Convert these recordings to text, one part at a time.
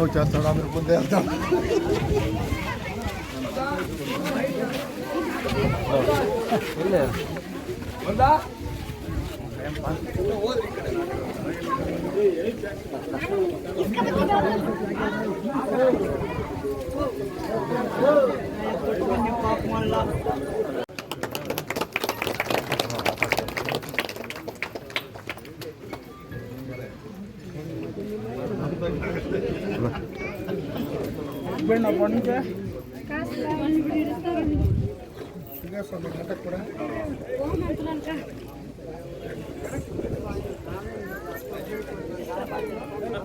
हो चार सौ नाम रुपन दे आता ले बंदा इसका मतलब போய் நான் பண்ணுங்க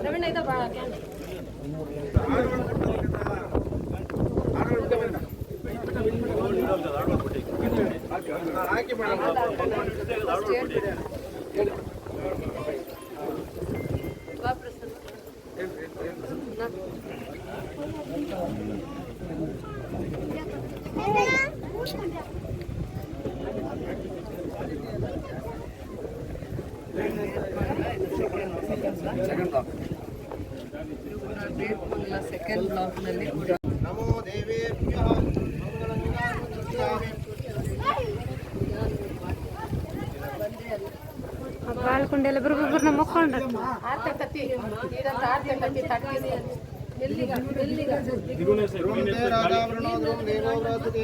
ರವಣ್ಣ ಇದ ಭಾಳ ಸೆಕೆಂಡ್ ಬ್ಲಾಕ್ನಲ್ಲಿ ನಮೋ ನಮ್ಮ ಮಕ್ಕೊಂಡ್ರೆ ಧ್ರುವಂತೆ ధ్రువం తే రాజావృణో ధ్రువం దేవో వ్రత తే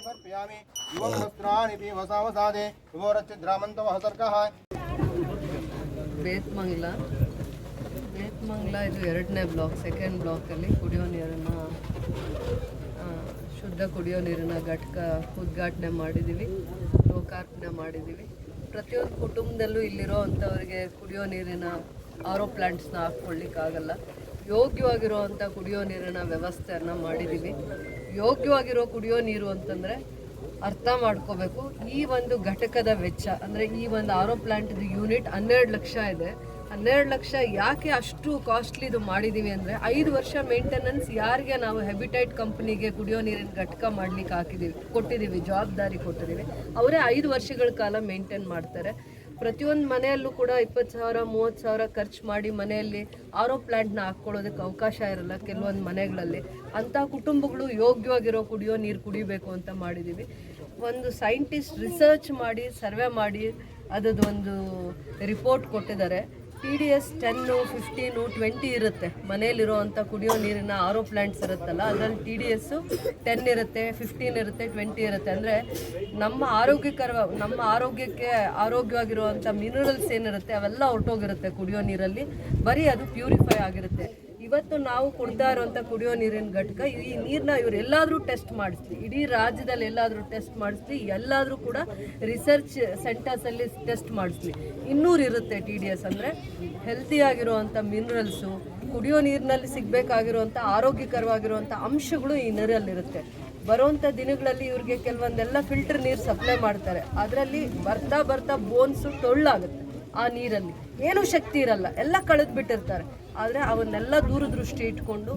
समर्पयामि युवं वस्त्राणि पि वसावसादे युवोरचिद्रामन्तवः सर्कः ಬೇತ್ಮಂಗ್ಲ ಬೇತ್ಮಂಗ್ಲ ಇದು ಎರಡನೇ ಬ್ಲಾಕ್ ಸೆಕೆಂಡ್ ಬ್ಲಾಕಲ್ಲಿ ಕುಡಿಯೋ ನೀರನ್ನು ಆ, ಶುದ್ಧ ಕುಡಿಯೋ ನೀರಿನ ಘಟಕ ಉದ್ಘಾಟನೆ ಮಾಡಿದ್ದೀವಿ ಲೋಕಾರ್ಪಣೆ ಮಾಡಿದ್ದೀವಿ ಪ್ರತಿಯೊಂದು ಕುಟುಂಬದಲ್ಲೂ ಇಲ್ಲಿರೋ ಅಂಥವ್ರಿಗೆ ಕುಡಿಯೋ ನೀರಿನ ಆರೋ ಪ್ಲ್ಯಾಂಟ್ಸ್ನ ಹಾಕ್ಕೊಳ್ಳಿಕ್ಕಾಗಲ್ಲ ಯೋಗ್ಯವಾಗಿರುವಂಥ ಕುಡಿಯೋ ನೀರಿನ ವ್ಯವಸ್ಥೆಯನ್ನು ಮಾಡಿದ್ದೀವಿ ಯೋಗ್ಯವಾಗಿರೋ ಕುಡಿಯೋ ನೀರು ಅಂತಂದರೆ ಅರ್ಥ ಮಾಡ್ಕೋಬೇಕು. ಈ ಒಂದು ಘಟಕದ ವೆಚ್ಚ, ಅಂದರೆ ಈ ಒಂದು ಆರೋ ಪ್ಲಾಂಟ್ ಯೂನಿಟ್ ಹನ್ನೆರಡು ಲಕ್ಷ ಇದೆ. ಹನ್ನೆರಡು ಲಕ್ಷ ಯಾಕೆ ಅಷ್ಟು ಕಾಸ್ಟ್ಲಿ ಇದು ಮಾಡಿದ್ದೀವಿ ಅಂದರೆ ಐದು ವರ್ಷ ಮೇಂಟೆನೆನ್ಸ್ ಯಾರಿಗೆ ನಾವು ಹೆಬಿಟೈಟ್ ಕಂಪ್ನಿಗೆ ಕುಡಿಯೋ ನೀರಿನ ಘಟಕ ಮಾಡ್ಲಿಕ್ಕೆ ಹಾಕಿದ್ದೀವಿ ಕೊಟ್ಟಿದ್ದೀವಿ ಜವಾಬ್ದಾರಿ ಕೊಟ್ಟಿದ್ದೀವಿ ಅವರೇ ಐದು ವರ್ಷಗಳ ಕಾಲ ಮೇಂಟೈನ್ ಮಾಡ್ತಾರೆ. ಪ್ರತಿಯೊಂದು ಮನೆಯಲ್ಲೂ ಕೂಡ ಇಪ್ಪತ್ತು ಸಾವಿರ, ಮೂವತ್ತು ಸಾವಿರ ಖರ್ಚು ಮಾಡಿ ಮನೆಯಲ್ಲಿ ಆರೋ ಪ್ಲ್ಯಾಂಟ್ನ ಹಾಕ್ಕೊಳ್ಳೋದಕ್ಕೆ ಅವಕಾಶ ಇರಲ್ಲ ಕೆಲವೊಂದು ಮನೆಗಳಲ್ಲಿ. ಅಂಥ ಕುಟುಂಬಗಳು ಯೋಗ್ಯವಾಗಿರೋ ಕುಡಿಯೋ ನೀರು ಕುಡಿಬೇಕು ಅಂತ ಮಾಡಿದ್ದೀವಿ ಒಂದು ಸೈಂಟಿಸ್ಟ್ ರಿಸರ್ಚ್ ಮಾಡಿ, ಸರ್ವೆ ಮಾಡಿ ಅದದೊಂದು ರಿಪೋರ್ಟ್ ಕೊಟ್ಟಿದ್ದಾರೆ. T D S ten fifteen twenty ಇರುತ್ತೆ. ಮನೆಯಲ್ಲಿರುವಂಥ ಕುಡಿಯೋ ನೀರಿನ ಆರೋ ಪ್ಲ್ಯಾಂಟ್ಸ್ ಇರುತ್ತಲ್ಲ, ಅದರಲ್ಲಿ ಟಿ ಡಿ ಎಸ್ಸು ಟೆನ್ ಇರುತ್ತೆ ಫಿಫ್ಟೀನ್ ಇರುತ್ತೆ ಟ್ವೆಂಟಿ ಇರುತ್ತೆ. ಅಂದರೆ ನಮ್ಮ ಆರೋಗ್ಯಕರ, ನಮ್ಮ ಆರೋಗ್ಯಕ್ಕೆ ಆರೋಗ್ಯವಾಗಿರುವಂಥ ಮಿನರಲ್ಸ್ ಏನಿರುತ್ತೆ, ಅವೆಲ್ಲ ಹೊರಟೋಗಿರುತ್ತೆ ಕುಡಿಯೋ ನೀರಲ್ಲಿ. ಬರೀ ಅದು ಪ್ಯೂರಿಫೈ ಆಗಿರುತ್ತೆ. ಇವತ್ತು ನಾವು ಕೊಡ್ತಾ ಇರುವಂಥ ಕುಡಿಯೋ ನೀರಿನ ಘಟಕ, ಈ ನೀರನ್ನ ಇವ್ರು ಎಲ್ಲಾದರೂ ಟೆಸ್ಟ್ ಮಾಡಿಸ್ಲಿ. ಇಡೀ ರಾಜ್ಯದಲ್ಲಿ ಎಲ್ಲಾದರೂ ಟೆಸ್ಟ್ ಮಾಡಿಸ್ಲಿ, ಎಲ್ಲಾದರೂ ಕೂಡ ರಿಸರ್ಚ್ ಸೆಂಟರ್ಸಲ್ಲಿ ಟೆಸ್ಟ್ ಮಾಡಿಸ್ಲಿ. ಇನ್ನೂರು ಇರುತ್ತೆ ಟಿ ಡಿ ಎಸ್ ಅಂದರೆ. ಹೆಲ್ತಿ ಆಗಿರುವಂಥ ಮಿನರಲ್ಸು ಕುಡಿಯೋ ನೀರಿನಲ್ಲಿ ಸಿಗಬೇಕಾಗಿರುವಂಥ ಆರೋಗ್ಯಕರವಾಗಿರುವಂಥ ಅಂಶಗಳು ಈ ನೀರಲ್ಲಿರುತ್ತೆ. ಬರುವಂಥ ದಿನಗಳಲ್ಲಿ ಇವ್ರಿಗೆ ಕೆಲವೊಂದೆಲ್ಲ ಫಿಲ್ಟರ್ ನೀರು ಸಪ್ಲೈ ಮಾಡ್ತಾರೆ. ಅದರಲ್ಲಿ ಬರ್ತಾ ಬರ್ತಾ ಬೋನ್ಸು ಟೊಳ್ಳಾಗುತ್ತೆ ಆ ನೀರಲ್ಲಿ. ಏನೂ ಶಕ್ತಿ ಇರಲ್ಲ. ಎಲ್ಲ ಕಳೆದು ಬಿಟ್ಟಿರ್ತಾರೆ ಆದರೆ ಅವನ್ನೆಲ್ಲ ದೂರದೃಷ್ಟಿ ಇಟ್ಕೊಂಡು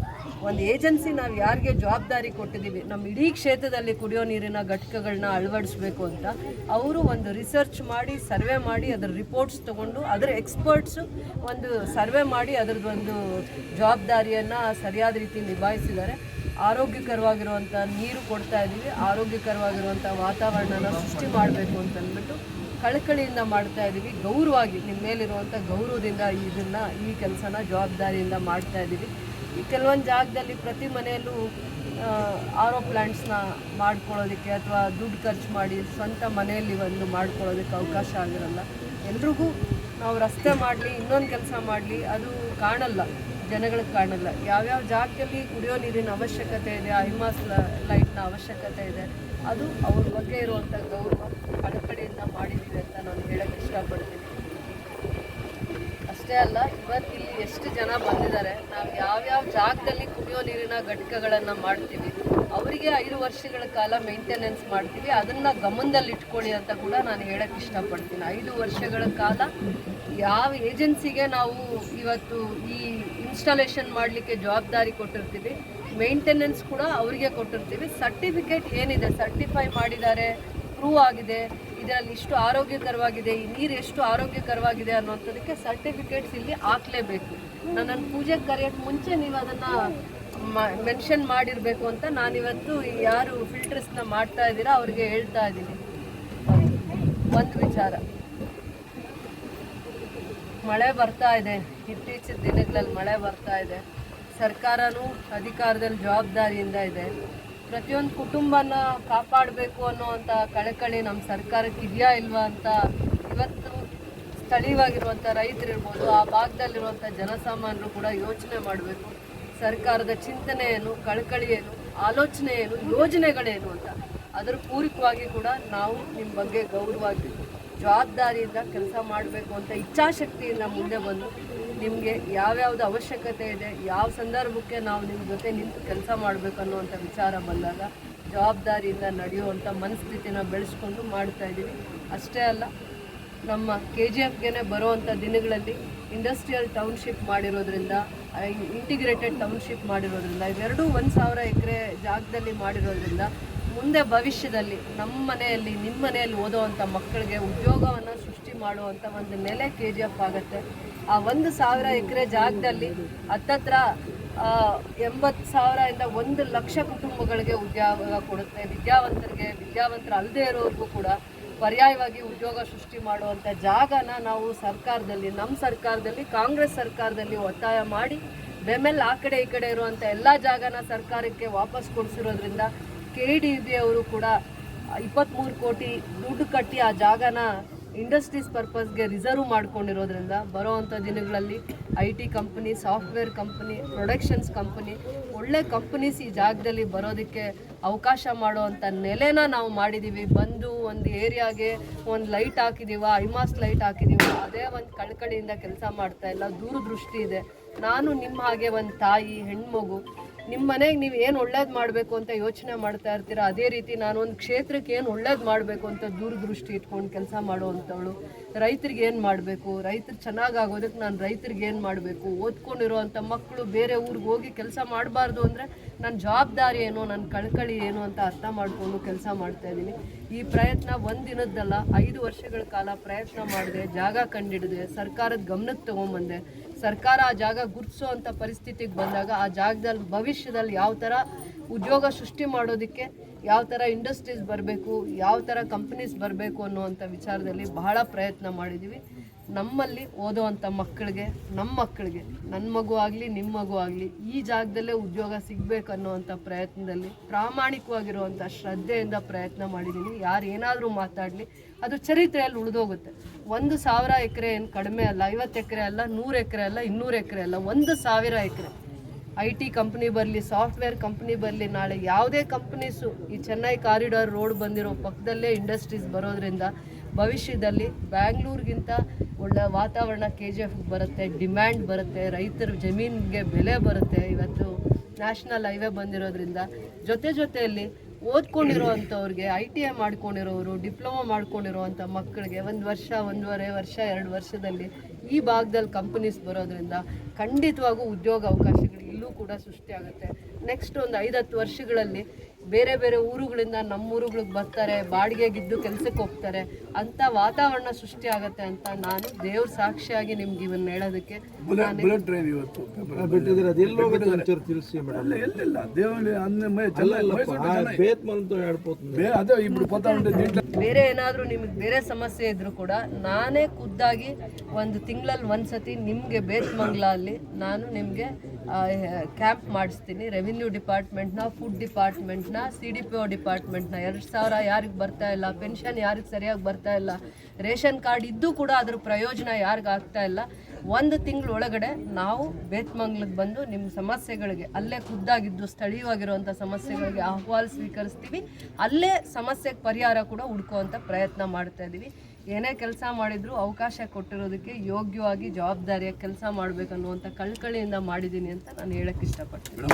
ಒಂದು ಏಜೆನ್ಸಿ ನಾವು ಯಾರಿಗೆ ಜವಾಬ್ದಾರಿ ಕೊಟ್ಟಿದ್ದೀವಿ ನಮ್ಮ ಇಡೀ ಕ್ಷೇತ್ರದಲ್ಲಿ ಕುಡಿಯೋ ನೀರಿನ ಘಟಕಗಳನ್ನ ಅಳವಡಿಸ್ಬೇಕು ಅಂತ ಅವರು ಒಂದು ರಿಸರ್ಚ್ ಮಾಡಿ ಸರ್ವೆ ಮಾಡಿ, ಅದರ ರಿಪೋರ್ಟ್ಸ್ ತೊಗೊಂಡು, ಅದರ ಎಕ್ಸ್ಪರ್ಟ್ಸು ಒಂದು ಸರ್ವೆ ಮಾಡಿ, ಅದರದ್ದು ಒಂದು ಜವಾಬ್ದಾರಿಯನ್ನು ಸರಿಯಾದ ರೀತಿ ನಿಭಾಯಿಸಿದ್ದಾರೆ. ಆರೋಗ್ಯಕರವಾಗಿರುವಂಥ ನೀರು ಕೊಡ್ತಾ ಇದ್ದೀವಿ ಆರೋಗ್ಯಕರವಾಗಿರುವಂಥ ವಾತಾವರಣನ ಸೃಷ್ಟಿ ಮಾಡಬೇಕು ಅಂತ ಅಂದ್ಬಿಟ್ಟು ಕಳಕಳಿಯಿಂದ ಮಾಡ್ತಾ ಇದ್ದೀವಿ ಗೌರವವಾಗಿ ನಿಮ್ಮ ಮೇಲಿರುವಂಥ ಗೌರವದಿಂದ ಇದನ್ನು, ಈ ಕೆಲಸನ ಜವಾಬ್ದಾರಿಯಿಂದ ಮಾಡ್ತಾ ಇದ್ದೀವಿ ಈ ಕೆಲವೊಂದು ಜಾಗದಲ್ಲಿ ಪ್ರತಿ ಮನೆಯಲ್ಲೂ ಆರ್ ಪ್ಲ್ಯಾಂಟ್ಸ್ನ ಮಾಡ್ಕೊಳ್ಳೋದಕ್ಕೆ ಅಥವಾ ದುಡ್ಡು ಖರ್ಚು ಮಾಡಿ ಸ್ವಂತ ಮನೆಯಲ್ಲಿ ಒಂದು ಮಾಡ್ಕೊಳ್ಳೋದಕ್ಕೆ ಅವಕಾಶ ಆಗಿರಲ್ಲ. ಎಲ್ರಿಗೂ ನಾವು ರಸ್ತೆ ಮಾಡಲಿ, ಇನ್ನೊಂದು ಕೆಲಸ ಮಾಡಲಿ, ಅದು ಕಾಣಲ್ಲ. ಜನಗಳಿಗೆ ಕಾಣಲ್ಲ. ಯಾವ್ಯಾವ ಜಾಗದಲ್ಲಿ ಕುಡಿಯೋ ನೀರಿನ ಅವಶ್ಯಕತೆ ಇದೆ ಐಮಾಸ್ ಲೈಟ್ನ ಅವಶ್ಯಕತೆ ಇದೆ ಅದು ಅವ್ರ ಬಗ್ಗೆ ಇರುವಂಥ ಗೌರವ ಕಳಕಳಿಯಿಂದ ಮಾಡಿದ್ದೀವಿ ಅಂತ ನಾನು ಹೇಳಕ್ಕೆ ಇಷ್ಟಪಡ್ತೀನಿ. ಅಷ್ಟೇ ಅಲ್ಲ ಇವತ್ತು ಇಲ್ಲಿ ಎಷ್ಟು ಜನ ಬಂದಿದ್ದಾರೆ, ನಾವು ಯಾವ್ಯಾವ ಜಾಗದಲ್ಲಿ ಕುಡಿಯೋ ನೀರಿನ ಘಟಕಗಳನ್ನು ಮಾಡ್ತೀವಿ, ಅವರಿಗೆ ಐದು ವರ್ಷಗಳ ಕಾಲ ಮೇಂಟೆನೆನ್ಸ್ ಮಾಡ್ತೀವಿ, ಅದನ್ನು ಗಮನದಲ್ಲಿ ಇಟ್ಕೊಳ್ಳಿ ಅಂತ ಕೂಡ ನಾನು ಹೇಳಕ್ಕೆ ಇಷ್ಟಪಡ್ತೀನಿ. ಐದು ವರ್ಷಗಳ ಕಾಲ ಯಾವ ಏಜೆನ್ಸಿಗೆ ನಾವು ಇವತ್ತು ಈ ಇನ್ಸ್ಟಾಲೇಷನ್ ಮಾಡಲಿಕ್ಕೆ ಜವಾಬ್ದಾರಿ ಕೊಟ್ಟಿರ್ತೀವಿ ಮೇಂಟೆನೆನ್ಸ್ ಕೂಡ ಅವರಿಗೆ ಕೊಟ್ಟಿರ್ತೀವಿ. ಸರ್ಟಿಫಿಕೇಟ್ ಏನಿದೆ? ಸರ್ಟಿಫೈ ಮಾಡಿದ್ದಾರೆ, ಪ್ರೂವ್ ಆಗಿದೆ, ಇದರಲ್ಲಿ ಇಷ್ಟು ಆರೋಗ್ಯಕರವಾಗಿದೆ, ಈ ನೀರು ಎಷ್ಟು ಆರೋಗ್ಯಕರವಾಗಿದೆ ಅನ್ನೋಂಥದಕ್ಕೆ ಸರ್ಟಿಫಿಕೇಟ್ಸ್ ಇಲ್ಲಿ ಹಾಕ್ಲೇಬೇಕು. ನನ್ನನ್ನು ಪೂಜೆಗೆ ಕರೆಯೋಕ್ಕೆ ಮುಂಚೆ ನೀವು ಅದನ್ನು ಮೆನ್ಷನ್ ಮಾಡಿರಬೇಕು ಅಂತ ನಾನಿವತ್ತು ಯಾರು ಫಿಲ್ಟರ್ಸ್ನ ಮಾಡ್ತಾ ಇದ್ದೀರಾ ಅವ್ರಿಗೆ ಹೇಳ್ತಾ ಇದ್ದೀನಿ. ಒಂದು ವಿಚಾರ. ಮಳೆ ಬರ್ತಾ ಇದೆ. ಇತ್ತೀಚಿನ ದಿನಗಳಲ್ಲಿ ಮಳೆ ಬರ್ತಾ ಇದೆ. ಸರ್ಕಾರನೂ ಅಧಿಕಾರದಲ್ಲಿ ಜವಾಬ್ದಾರಿಯಿಂದ ಇದೆ. ಪ್ರತಿಯೊಂದು ಕುಟುಂಬನ ಕಾಪಾಡಬೇಕು ಅನ್ನುವಂಥ ಕಳಕಳಿ ನಮ್ಮ ಸರ್ಕಾರಕ್ಕೆ ಇದೆಯಾ ಇಲ್ವಾ ಅಂತ ಇವತ್ತು ಸ್ಥಳೀಯವಾಗಿರುವಂಥ ರೈತರಿರ್ಬೋದು, ಆ ಭಾಗದಲ್ಲಿರುವಂಥ ಜನಸಾಮಾನ್ಯರು ಕೂಡ ಯೋಚನೆ ಮಾಡಬೇಕು. ಸರ್ಕಾರದ ಚಿಂತನೆ ಏನು ಕಳಕಳಿ ಏನು ಆಲೋಚನೆ ಏನು ಯೋಜನೆಗಳೇನು ಅಂತ. ಅದರ ಪೂರಕವಾಗಿ ಕೂಡ ನಾವು ನಿಮ್ಮ ಬಗ್ಗೆ ಗೌರವವಾಗಿ ಜವಾಬ್ದಾರಿಯಿಂದ ಕೆಲಸ ಮಾಡಬೇಕು ಅಂತ ಇಚ್ಛಾಶಕ್ತಿಯಿಂದ ಮುಂದೆ ಬಂದು ನಿಮಗೆ ಯಾವ್ಯಾವ್ದು ಅವಶ್ಯಕತೆ ಇದೆ, ಯಾವ ಸಂದರ್ಭಕ್ಕೆ ನಾವು ನಿಮ್ಮ ಜೊತೆ ನಿಂತು ಕೆಲಸ ಮಾಡಬೇಕು ಅನ್ನುವಂಥ ವಿಚಾರ ಬಂದಾಗ ಜವಾಬ್ದಾರಿಯಿಂದ ನಡೆಯುವಂಥ ಮನಸ್ಥಿತಿನ ಬೆಳೆಸ್ಕೊಂಡು ಮಾಡ್ತಾ ಇದ್ದೀವಿ. ಅಷ್ಟೇ ಅಲ್ಲ, ನಮ್ಮ ಕೆ ಜಿ ಎಫ್ಗೆ ಬರುವಂಥ ದಿನಗಳಲ್ಲಿ ಇಂಡಸ್ಟ್ರಿಯಲ್ ಟೌನ್ಶಿಪ್ ಮಾಡಿರೋದ್ರಿಂದ ಇಂಟಿಗ್ರೇಟೆಡ್ ಟೌನ್ಶಿಪ್ ಮಾಡಿರೋದ್ರಿಂದ, ಇವೆರಡೂ ಒಂದು ಸಾವಿರ ಎಕರೆ ಜಾಗದಲ್ಲಿ ಮಾಡಿರೋದ್ರಿಂದ ಮುಂದೆ ಭವಿಷ್ಯದಲ್ಲಿ ನಮ್ಮ ಮನೆಯಲ್ಲಿ, ನಿಮ್ಮ ಮನೆಯಲ್ಲಿ ಓದೋವಂಥ ಮಕ್ಕಳಿಗೆ ಉದ್ಯೋಗವನ್ನು ಸೃಷ್ಟಿ ಮಾಡುವಂಥ ಒಂದು ನೆಲೆ ಕೆ ಜಿ ಎಫ್ ಆಗುತ್ತೆ. ಆ ಒಂದು ಸಾವಿರ ಎಕರೆ ಜಾಗದಲ್ಲಿ ಹತ್ತತ್ರ ಎಂಬತ್ತು ಸಾವಿರದಿಂದ ಒಂದು ಲಕ್ಷ ಕುಟುಂಬಗಳಿಗೆ ಉದ್ಯೋಗ ಕೊಡುತ್ತೆ. ವಿದ್ಯಾವಂತರಿಗೆ ವಿದ್ಯಾವಂತರ ಅಲ್ಲದೆ ಇರೋರಿಗೂ ಕೂಡ ಪರ್ಯಾಯವಾಗಿ ಉದ್ಯೋಗ ಸೃಷ್ಟಿ ಮಾಡುವಂಥ ಜಾಗನ ನಾವು ಸರ್ಕಾರದಲ್ಲಿ ನಮ್ಮ ಸರ್ಕಾರದಲ್ಲಿ, ಕಾಂಗ್ರೆಸ್ ಸರ್ಕಾರದಲ್ಲಿ ಒತ್ತಾಯ ಮಾಡಿ ಬೆಮೆಲ್ ಆ ಕಡೆ ಈ ಕಡೆ ಇರುವಂಥ ಎಲ್ಲ ಜಾಗನ ಸರ್ಕಾರಕ್ಕೆ ವಾಪಸ್ ಕೊಡಿಸಿರೋದ್ರಿಂದ ಕೆ ಡಿ ಬಿ ಅವರು ಕೂಡ ಇಪ್ಪತ್ತ್ಮೂರು ಕೋಟಿ ದುಡ್ಡು ಕಟ್ಟಿ ಆ ಜಾಗನ ಇಂಡಸ್ಟ್ರೀಸ್ ಪರ್ಪಸ್ಗೆ ರಿಸರ್ವ್ ಮಾಡ್ಕೊಂಡಿರೋದ್ರಿಂದ ಬರೋವಂಥ ದಿನಗಳಲ್ಲಿ I T company, software company, productions company, ಒಳ್ಳೆ ಕಂಪ್ನೀಸ್ ಈ ಜಾಗದಲ್ಲಿ ಬರೋದಕ್ಕೆ ಅವಕಾಶ ಮಾಡುವಂಥ ನೆಲೆನ ನಾವು ಮಾಡಿದ್ದೀವಿ. ಬಂದು ಒಂದು ಏರಿಯಾಗೆ ಒಂದು ಲೈಟ್ ಹಾಕಿದೀವ ಐಮಾಸ್ ಲೈಟ್ ಹಾಕಿದೀವ ಅದೇ ಒಂದು ಕಳಕಳಿಯಿಂದ ಕೆಲಸ ಮಾಡ್ತಾ ಇಲ್ಲ. ದೂರದೃಷ್ಟಿ ಇದೆ. ನಾನು ನಿಮ್ಮ ಹಾಗೆ ಒಂದು ತಾಯಿ, ಹೆಣ್ಮಗು ನಿಮ್ಮ ಮನೆಗೆ ನೀವು ಏನು ಒಳ್ಳೇದು ಮಾಡಬೇಕು ಅಂತ ಯೋಚನೆ ಮಾಡ್ತಾ ಇರ್ತೀರ? ಅದೇ ರೀತಿ ನಾನು ಒಂದು ಕ್ಷೇತ್ರಕ್ಕೆ ಏನು ಒಳ್ಳೇದು ಮಾಡಬೇಕು ಅಂತ ದೂರದೃಷ್ಟಿ ಇಟ್ಕೊಂಡು ಕೆಲಸ ಮಾಡುವಂಥವಳು. ರೈತರಿಗೆ ಏನು ಮಾಡಬೇಕು? ರೈತರು ಚೆನ್ನಾಗಾಗೋದಕ್ಕೆ ನಾನು ರೈತರಿಗೆ ಏನು ಮಾಡಬೇಕು? ಓದ್ಕೊಂಡಿರೋವಂಥ ಮಕ್ಕಳು ಬೇರೆ ಊರಿಗೆ ಹೋಗಿ ಕೆಲಸ ಮಾಡಬಾರ್ದು ಅಂದರೆ ನನ್ನ ಜವಾಬ್ದಾರಿ ಏನು ನನ್ನ ಕಳ್ಕಳಿ ಏನು ಅಂತ ಅರ್ಥ ಮಾಡಿಕೊಂಡು ಕೆಲಸ ಮಾಡ್ತಾ ಇದ್ದೀನಿ. ಈ ಪ್ರಯತ್ನ ಒಂದು ದಿನದ್ದಲ್ಲ ಐದು ವರ್ಷಗಳ ಕಾಲ ಪ್ರಯತ್ನ ಮಾಡಿದೆ, ಜಾಗ ಕಂಡಿಡಿದೆ, ಸರ್ಕಾರದ ಗಮನಕ್ಕೆ ತೊಗೊಂಬಂದೆ. ಸರ್ಕಾರ ಆ ಜಾಗ ಗುರುತಿಸೋ ಅಂಥ ಪರಿಸ್ಥಿತಿಗೆ ಬಂದಾಗ ಆ ಜಾಗದಲ್ಲಿ ಭವಿಷ್ಯದಲ್ಲಿ ಯಾವ ಥರ ಉದ್ಯೋಗ ಸೃಷ್ಟಿ ಮಾಡೋದಕ್ಕೆ, ಯಾವ ಥರ ಇಂಡಸ್ಟ್ರೀಸ್ ಬರಬೇಕು, ಯಾವ ಥರ ಕಂಪ್ನೀಸ್ ಬರಬೇಕು ಅನ್ನುವಂಥ ವಿಚಾರದಲ್ಲಿ ಬಹಳ ಪ್ರಯತ್ನ ಮಾಡಿದ್ದೀವಿ ನಮ್ಮಲ್ಲಿ ಓದೋವಂಥ ಮಕ್ಕಳಿಗೆ ನಮ್ಮ ಮಕ್ಕಳಿಗೆ ನನ್ನ ಮಗು ಆಗಲಿ ನಿಮ್ಮ ಮಗು ಆಗಲಿ, ಈ ಜಾಗದಲ್ಲೇ ಉದ್ಯೋಗ ಸಿಗಬೇಕು ಅನ್ನೋವಂಥ ಪ್ರಯತ್ನದಲ್ಲಿ ಪ್ರಾಮಾಣಿಕವಾಗಿರುವಂಥ ಶ್ರದ್ಧೆಯಿಂದ ಪ್ರಯತ್ನ ಮಾಡಿದ್ದೀನಿ ಯಾರು ಏನಾದರೂ ಮಾತಾಡಲಿ, ಅದು ಚರಿತ್ರೆಯಲ್ಲಿ ಉಳಿದೋಗುತ್ತೆ. ಒಂದು ಸಾವಿರ ಎಕರೆ ಏನು ಕಡಿಮೆ ಅಲ್ಲ, ಐವತ್ತು ಎಕರೆ ಅಲ್ಲ, ನೂರು ಎಕರೆ ಅಲ್ಲ, ಇನ್ನೂರು ಎಕರೆ ಅಲ್ಲ, ಒಂದು ಸಾವಿರ ಎಕರೆ. ಐ ಟಿ ಕಂಪ್ನಿ ಬರಲಿ, ಸಾಫ್ಟ್ವೇರ್ ಕಂಪ್ನಿ ಬರಲಿ, ನಾಳೆ ಯಾವುದೇ ಕಂಪ್ನೀಸು, ಈ ಚೆನ್ನೈ ಕಾರಿಡಾರ್ ರೋಡ್ ಬಂದಿರೋ ಪಕ್ಕದಲ್ಲೇ ಇಂಡಸ್ಟ್ರೀಸ್ ಬರೋದ್ರಿಂದ ಭವಿಷ್ಯದಲ್ಲಿ ಬ್ಯಾಂಗ್ಳೂರಿಗಿಂತ ಒಳ್ಳೆ ವಾತಾವರಣ ಕೆ ಜಿ ಎಫ್ ಬರುತ್ತೆ ಡಿಮ್ಯಾಂಡ್ ಬರುತ್ತೆ, ರೈತರ ಜಮೀನಿಗೆ ಬೆಲೆ ಬರುತ್ತೆ. ಇವತ್ತು ನ್ಯಾಷನಲ್ ಹೈವೇ ಬಂದಿರೋದ್ರಿಂದ ಜೊತೆ ಜೊತೆಯಲ್ಲಿ ಓದ್ಕೊಂಡಿರೋವಂಥವ್ರಿಗೆ ಐ ಟಿ ಐ ಮಾಡ್ಕೊಂಡಿರೋರು ಡಿಪ್ಲೊಮಾ ಮಾಡ್ಕೊಂಡಿರೋವಂಥ ಮಕ್ಕಳಿಗೆ ಒಂದು ವರ್ಷ, ಒಂದೂವರೆ ವರ್ಷ, ಎರಡು ವರ್ಷದಲ್ಲಿ ಈ ಭಾಗದಲ್ಲಿ ಕಂಪನೀಸ್ ಬರೋದ್ರಿಂದ ಖಂಡಿತವಾಗೂ ಉದ್ಯೋಗ ಅವಕಾಶಗಳು ಇಲ್ಲೂ ಕೂಡ ಸೃಷ್ಟಿಯಾಗುತ್ತೆ ನೆಕ್ಸ್ಟ್ ಒಂದು ಐದತ್ತು ವರ್ಷಗಳಲ್ಲಿ ಬೇರೆ ಬೇರೆ ಊರುಗಳಿಂದ ನಮ್ಮ ಊರುಗಳಿಗೆ ಬರ್ತಾರೆ ಬಾಡಿಗೆಗಿದ್ದು ಕೆಲಸಕ್ಕೆ ಹೋಗ್ತಾರೆ ಅಂತ ವಾತಾವರಣ ಸೃಷ್ಟಿ ಆಗುತ್ತೆ ಅಂತ ನಾನು ದೇವ್ರ ಸಾಕ್ಷಿಯಾಗಿ ನಿಮ್ಗೆ ಇವನ್ನ ಹೇಳೋದಕ್ಕೆ ಬೇರೆ ಏನಾದರೂ ನಿಮಗೆ ಬೇರೆ ಸಮಸ್ಯೆ ಇದ್ರು ಕೂಡ ನಾನೇ ಖುದ್ದಾಗಿ ಒಂದು ತಿಂಗಳಲ್ಲಿ ಒಂದ್ಸತಿ ನಿಮಗೆ ಬೇತ್ಮಂಗ್ಲ ಅಲ್ಲಿ ನಾನು ನಿಮಗೆ ಕ್ಯಾಂಪ್ ಮಾಡಿಸ್ತೀನಿ. ರೆವಿನ್ಯೂ ಡಿಪಾರ್ಟ್ಮೆಂಟ್ನ ಫುಡ್ ಡಿಪಾರ್ಟ್ಮೆಂಟ್ನ ಸಿ ಡಿ ಪಿ ಒ ಡಿಪಾರ್ಟ್ಮೆಂಟ್ನ ಎರಡು ಸಾವಿರ ಯಾರಿಗೆ ಬರ್ತಾ ಇಲ್ಲ ಪೆನ್ಷನ್ ಯಾರಿಗೆ ಸರಿಯಾಗಿ ಬರ್ತಾ ಇಲ್ಲ, ರೇಷನ್ ಕಾರ್ಡ್ ಇದ್ದೂ ಕೂಡ ಅದ್ರ ಪ್ರಯೋಜನ ಯಾರಿಗೆ ಆಗ್ತಾ ಇಲ್ಲ. ಒಂದು ತಿಂಗಳ ಒಳಗಡೆ ನಾವು ಬೇತ್ಮಂಗ್ಲಕ್ಕೆ ಬಂದು ನಿಮ್ಮ ಸಮಸ್ಯೆಗಳಿಗೆ, ಅಲ್ಲೇ ಖುದ್ದಾಗಿದ್ದು ಸ್ಥಳೀಯವಾಗಿರುವಂಥ ಸಮಸ್ಯೆಗಳಿಗೆ ಅಹವಾಲು ಸ್ವೀಕರಿಸ್ತೀವಿ. ಅಲ್ಲೇ ಸಮಸ್ಯೆಗೆ ಪರಿಹಾರ ಕೂಡ ಹುಡ್ಕೋವಂಥ ಪ್ರಯತ್ನ ಮಾಡ್ತಾ ಇದ್ದೀವಿ ಏನೇ ಕೆಲಸ ಮಾಡಿದ್ರು ಅವಕಾಶ ಕೊಟ್ಟಿರೋದಕ್ಕೆ ಯೋಗ್ಯವಾಗಿ ಜವಾಬ್ದಾರಿಯಾಗಿ ಕೆಲಸ ಮಾಡಬೇಕನ್ನುವಂಥ ಕಳ್ಕಳಿಯಿಂದ ಮಾಡಿದ್ದೀನಿ ಅಂತ ನಾನು ಹೇಳಕ್ಕೆ ಇಷ್ಟಪಡ್ತೀನಿ.